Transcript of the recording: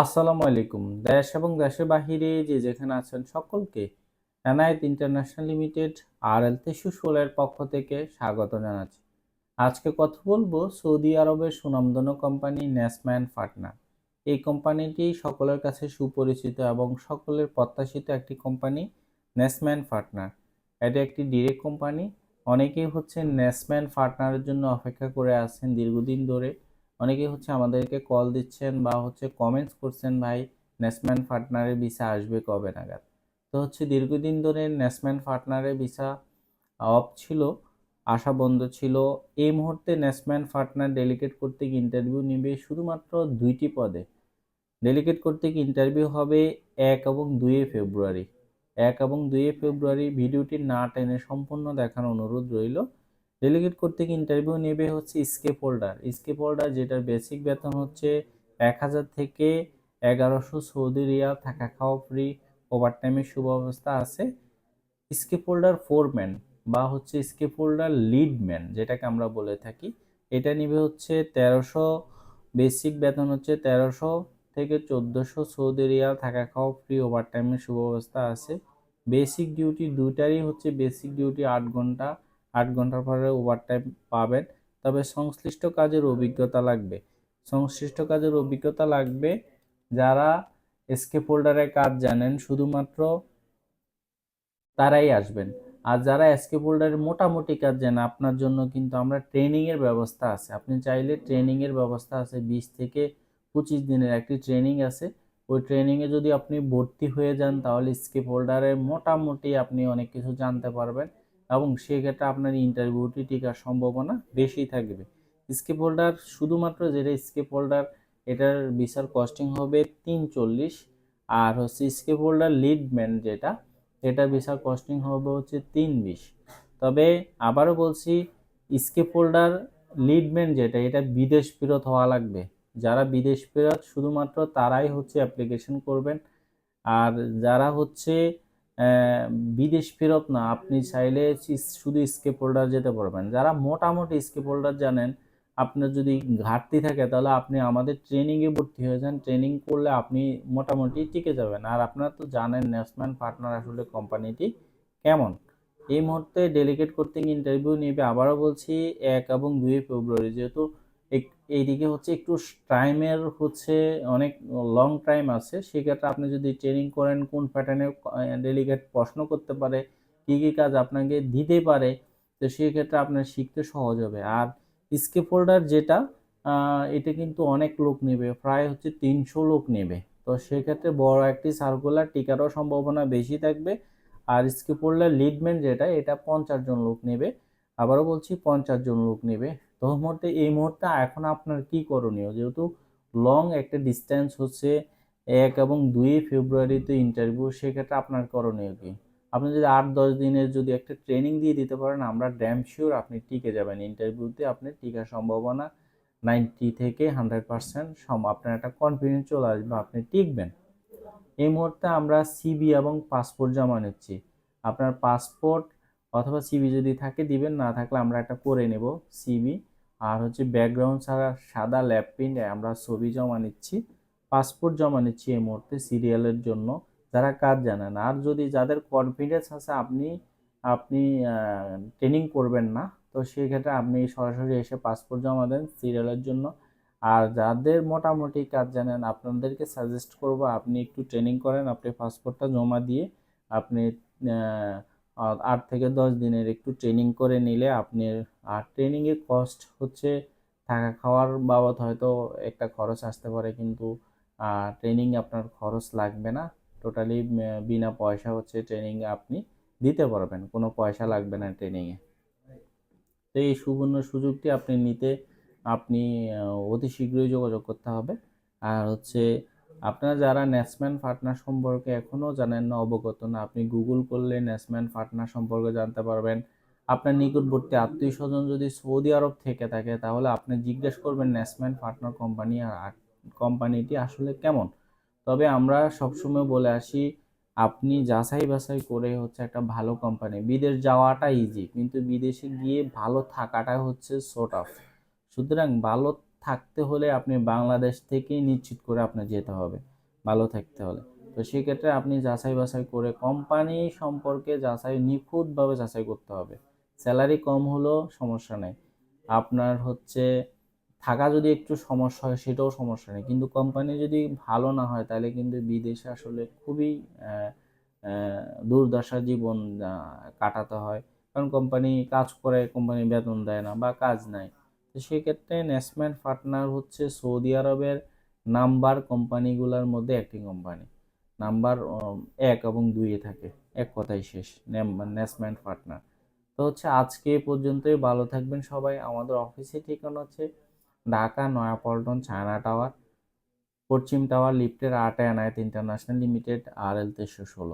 আসসালামু আলাইকুম। দেশ এবং দেশের বাহিরে যে যেখানে আছেন সকলকে এনআইট ইন্টারন্যাশনাল লিমিটেড আর এল তেসু ষোলের পক্ষ থেকে স্বাগত জানাচ্ছি। আজকে কথা বলব সৌদি আরবের সুনামধন্য কোম্পানি ন্যাসম্যান পার্টনার। এই কোম্পানিটি সকলের কাছে সুপরিচিত এবং সকলের প্রত্যাশিত একটি কোম্পানি ন্যাসম্যান পার্টনার। এটি একটি ডিরেক্ট কোম্পানি। অনেকেই হচ্ছে ন্যাসম্যান পার্টনারের জন্য অপেক্ষা করে আছেন দীর্ঘদিন ধরে। অনেকেই হচ্ছে আমাদেরকে কল দিচ্ছেন বা হচ্ছে কমেন্টস করছেন, ভাই ন্যাসম্যান পার্টনারের ভিসা আসবে কবে নাগাদ? তো হচ্ছে দীর্ঘদিন ধরে ন্যাসম্যান পার্টনারের ভিসা অফ ছিল, আশা বন্ধ ছিল। এই মুহূর্তে ন্যাসম্যান পার্টনার ডেলিগেট করতে ইন্টারভিউ নেবে শুধুমাত্র দুইটি পদে। ডেলিগেট করতে ইন্টারভিউ হবে এক এবং দুইয়ে ফেব্রুয়ারি এক এবং দুইয়ে ফেব্রুয়ারি ভিডিওটি না টেনে সম্পূর্ণ দেখার অনুরোধ রইল। ডেলিগেট করতে গিয়ে ইন্টারভিউ নেবে হচ্ছে স্কেপ হোল্ডার। স্কেপ হোল্ডার যেটার বেসিক বেতন হচ্ছে এক হাজার থেকে এগারোশো সৌদি রিয়াল থাকা খাওয়া ফ্রি ওভার ওভারটাইমের সুব্যবস্থা আছে। স্কেপ হোল্ডার ফোরম্যান বা হচ্ছে স্কেপ হোল্ডার লিডম্যান যেটাকে আমরা বলে থাকি, এটা নিবে হচ্ছে তেরোশো বেসিক বেতন হচ্ছে তেরোশো থেকে চোদ্দোশো সৌদি রিয়াল থাকা খাওয়া ফ্রি ওভার ওভারটাইমের সুব্যবস্থা আছে। বেসিক ডিউটি দুইটারই হচ্ছে বেসিক ডিউটি আট ঘণ্টা আট ঘণ্টার পরে ওভারটাইম পাবেন। তবে সংশ্লিষ্ট কাজের অভিজ্ঞতা লাগবে। সংশ্লিষ্ট কাজের অভিজ্ঞতা লাগবে যারা এসকেপ হোল্ডারের কাজ জানেন, শুধুমাত্র তারাই আসবেন। আর যারা এসকেপ হোল্ডারের মোটামুটি কাজ জানেন আপনার জন্য কিন্তু আমরা ট্রেনিংয়ের ব্যবস্থা আছে। আপনি চাইলে ট্রেনিংয়ের ব্যবস্থা আছে। বিশ থেকে পঁচিশ দিনের একটি ট্রেনিং আছে। ওই ট্রেনিংয়ে যদি আপনি ভর্তি হয়ে যান, তাহলে স্কেপ হোল্ডারের মোটামুটি আপনি অনেক কিছু জানতে পারবেন। এবং সেক্ষেত্রে আপনার ইন্টারভিউটি টিকার সম্ভাবনা বেশি থাকবে। স্কেপ হোল্ডার শুধুমাত্র যেটা স্কেপ হোল্ডার এটার বিচার কস্টিং হবে তিন চল্লিশ আর হচ্ছে স্কেপ হোল্ডার লিডম্যান যেটা এটার বিচার কস্টিং হবে হচ্ছে তিন বিশ তবে আবারও বলছি স্কেপ হোল্ডার লিডম্যান যেটা, এটা বিদেশ ফেরত হওয়া লাগবে। যারা বিদেশ ফেরত, শুধুমাত্র তারাই হচ্ছে অ্যাপ্লিকেশন করবেন। আর যারা হচ্ছে বিদেশ ফেরত না, আপনি চাইলে শুধু স্কেপ হোল্ডার যেতে পারবেন। যারা মোটামুটি স্কেপ হোল্ডার জানেন, আপনার যদি ঘাটতি থাকে, তাহলে আপনি আমাদের ট্রেনিংয়ে ভর্তি হয়ে যান। ট্রেনিং করলে আপনি মোটামুটি টিকে যাবেন। আর আপনারা তো জানেন ন্যাশনাল পার্টনার আসলে কোম্পানিটি কেমন। এই মুহূর্তে ডেলিগেট করতে ইন্টারভিউ নেবে। আবারও বলছি, এক এবং দুই ফেব্রুয়ারি। যেহেতু এইদিকে হচ্ছে একটু টাইমের হচ্ছে অনেক লং টাইম আছে। সেক্ষেত্রে আপনি যদি ট্রেনিং করেন, কোন প্যাটার্নে ডেলিগেট প্রশ্ন করতে পারে, কী কী কাজ আপনাকে দিতে পারে, তো সেক্ষেত্রে আপনার শিখতে সহজ হবে। আর স্কেপ হোল্ডার যেটা এটা কিন্তু অনেক লোক নেবে, প্রায় হচ্ছে তিনশো লোক নেবে। তো সেক্ষেত্রে বড় একটি সার্কুলার টিকারও সম্ভাবনা বেশি থাকবে। আর স্কেপ হোল্ডার লিডম্যান যেটা, এটা পঞ্চাশ জন লোক নেবে। আবারও বলছি, পঞ্চাশ জন লোক নেবে। তো মুহূর্তে, এই মুহূর্তে এখন আপনার কি করণীয়? যেহেতু লং একটা ডিস্টেন্স হচ্ছে এক এবং দুই ফেব্রুয়ারিতে ইন্টারভিউ সেক্ষেত্রে আপনার করণীয় কি? আপনি যদি আট, দশ দিনের যদি একটা ট্রেনিং দিয়ে দিতে পারেন, আমরা ড্যাম শিওর আপনি টিকে যাবেন। ইন্টারভিউতে আপনি টিকার সম্ভাবনা নাইনটি থেকে হান্ড্রেড পার্সেন্ট সম, আপনার একটা কনফিডেন্স চলে আসবে, আপনি টিকবেন। এই মুহূর্তে আমরা সিবি এবং পাসপোর্ট জমা নিচ্ছি। আপনার পাসপোর্ট অথবা সিবি যদি থাকে, দিবেন, না থাকলে আমরা একটা করে নেব সিবি আর হচ্ছে ব্যাকগ্রাউন্ড ছাড়া সাদা ল্যাপ প্রিন্ট আমরা ছবি জমা নিচ্ছি পাসপোর্ট জমা নিচ্ছি এই মুহূর্তে সিরিয়ালের জন্য, যারা কাজ জানেন আর যদি যাদের কনফিডেন্স আছে আপনি আপনি ট্রেনিং করবেন না, তো সেক্ষেত্রে আপনি সরাসরি এসে পাসপোর্ট জমা দেন সিরিয়ালের জন্য। আর যাদের মোটামুটি কাজ জানেন, আপনাদেরকে সাজেস্ট করব, আপনি একটু ট্রেনিং করেন, আপনি পাসপোর্টটা জমা দিয়ে আপনি আট থেকে দশ দিনের একটু ট্রেনিং করে নিলে আপনি আর ট্রেনিংয়ের কস্ট হচ্ছে থাকা খাওয়ার বাবদ হয়তো একটা খরচ আসতে পারে কিন্তু ট্রেনিং আপনার খরচ লাগবে না। টোটালি বিনা পয়সা হচ্ছে ট্রেনিংয়ে আপনি দিতে পারবেন, কোনো পয়সা লাগবে না ট্রেনিংয়ে তো এই সুবর্ণ সুযোগটি আপনি নিতে, আপনি অতি শীঘ্রই যোগাযোগ করতে হবে। আর হচ্ছে আপনারা যারা ন্যাসম্যান পার্টনার সম্পর্কে এখনও জানেন না, অবগত না, আপনি গুগল করলে ন্যাসম্যান পার্টনার সম্পর্কে জানতে পারবেন। আপনার নিকটবর্তী আত্মীয় স্বজন যদি সৌদি আরব থেকে থাকে, তাহলে আপনি জিজ্ঞেস করবেন ন্যাসম্যান পার্টনার কোম্পানি আর কোম্পানিটি আসলে কেমন। তবে আমরা সবসময় বলে আসি, আপনি যাচাই বাছাই করে হচ্ছে একটা ভালো কোম্পানি। বিদেশ যাওয়াটা ইজি কিন্তু বিদেশে গিয়ে ভালো থাকাটা হচ্ছে শর্ট অফ সুতরাং ভালো থাকতে হলে আপনি বাংলাদেশ থেকেই নিশ্চিত করে আপনার যেতে হবে, ভালো থাকতে হলে। তো সেক্ষেত্রে আপনি যাচাই বাছাই করে কোম্পানি সম্পর্কে যাচাই নিখুঁতভাবে যাচাই করতে হবে। স্যালারি কম হলেও সমস্যা নেই। আপনার হচ্ছে থাকা যদি একটু সমস্যা হয় সেটাও সমস্যা নেই। কিন্তু কোম্পানি যদি ভালো না হয় তাহলে কিন্তু বিদেশে আসলে খুবই দুর্দশা জীবন কাটাতে হয়। কারণ কোম্পানি কাজ করে কোম্পানি বেতন দেয় না বা কাজ নাই। তো সেক্ষেত্রে নেসম্যান পার্টনার হচ্ছে সৌদি আরবের নাম্বার কোম্পানিগুলোর মধ্যে একটি কোম্পানি। নাম্বার এক এবং দুইয়ে থাকে। এক কথাই শেষ। Nesma partner. তো হচ্ছে আজকে পর্যন্তই। ভালো থাকবেন সবাই। আমাদের অফিসের ঠিকানা হচ্ছে ঢাকা নয়াপল্টন চায়না টাওয়ার, পশ্চিম টাওয়ার, লিফটের আট Enayet international limited, R L তেইশশো ষোলো।